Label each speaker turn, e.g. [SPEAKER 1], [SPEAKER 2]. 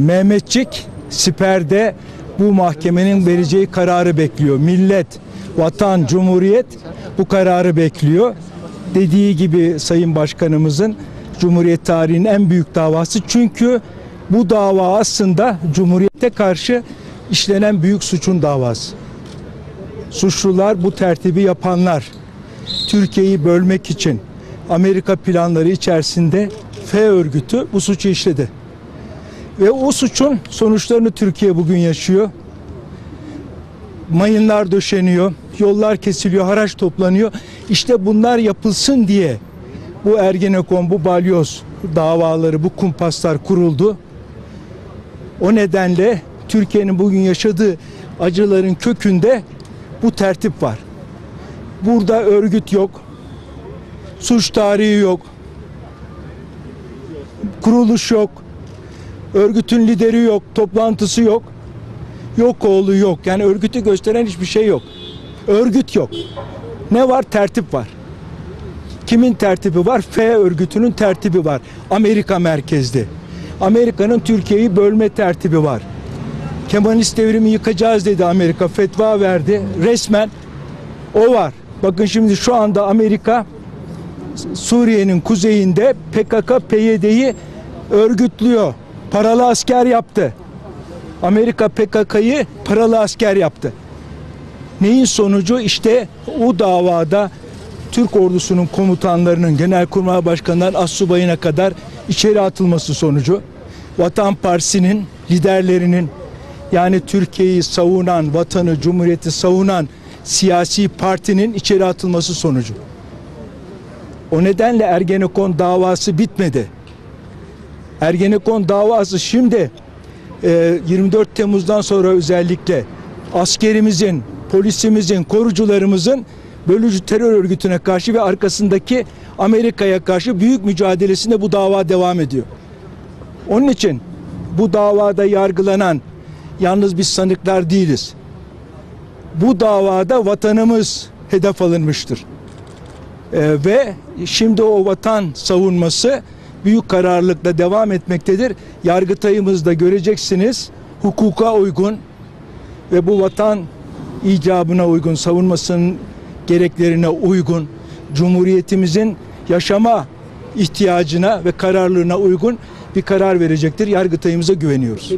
[SPEAKER 1] Mehmetçik siperde bu mahkemenin vereceği kararı bekliyor. Millet, vatan, cumhuriyet bu kararı bekliyor. Dediği gibi Sayın Başkanımızın Cumhuriyet tarihinin en büyük davası. Çünkü bu dava aslında Cumhuriyete karşı işlenen büyük suçun davası. Suçlular bu tertibi yapanlar. Türkiye'yi bölmek için Amerika planları içerisinde F örgütü bu suçu işledi. Ve o suçun sonuçlarını Türkiye bugün yaşıyor. Mayınlar döşeniyor, yollar kesiliyor, haraç toplanıyor. İşte bunlar yapılsın diye bu Ergenekon, bu balyoz davaları, bu kumpaslar kuruldu. O nedenle Türkiye'nin bugün yaşadığı acıların kökünde bu tertip var. Burada örgüt yok, suç tarihi yok, kuruluş yok, örgütün lideri yok, toplantısı yok, yok oğlu yok. Yani örgütü gösteren hiçbir şey yok. Örgüt yok. Ne var? Tertip var. Kimin tertibi var? F örgütünün tertibi var. Amerika merkezli. Amerika'nın Türkiye'yi bölme tertibi var. Kemalist devrimi yıkacağız dedi Amerika. Fetva verdi. Resmen o var. Bakın şimdi şu anda Amerika Suriye'nin kuzeyinde PKK PYD'yi örgütlüyor. Paralı asker yaptı. Amerika PKK'yı paralı asker yaptı. Neyin sonucu? İşte o davada Türk ordusunun komutanlarının, genelkurmay başkanından astsubayına kadar içeri atılması sonucu. Vatan Partisi'nin liderlerinin yani Türkiye'yi savunan, vatanı, cumhuriyeti savunan siyasi partinin içeri atılması sonucu. O nedenle Ergenekon davası bitmedi. Ergenekon davası şimdi e, 24 Temmuz'dan sonra özellikle askerimizin, polisimizin, korucularımızın bölücü terör örgütüne karşı ve arkasındaki Amerika'ya karşı büyük mücadelesinde bu dava devam ediyor. Onun için bu davada yargılanan yalnız biz sanıklar değiliz. Bu davada vatanımız hedef alınmıştır. Ee, ve şimdi o vatan savunması büyük kararlılıkla devam etmektedir. Yargıtayımızda göreceksiniz hukuka uygun ve bu vatan icabına uygun, savunmasının gereklerine uygun, cumhuriyetimizin yaşama ihtiyacına ve kararlılığına uygun bir karar verecektir. Yargıtayımıza güveniyoruz.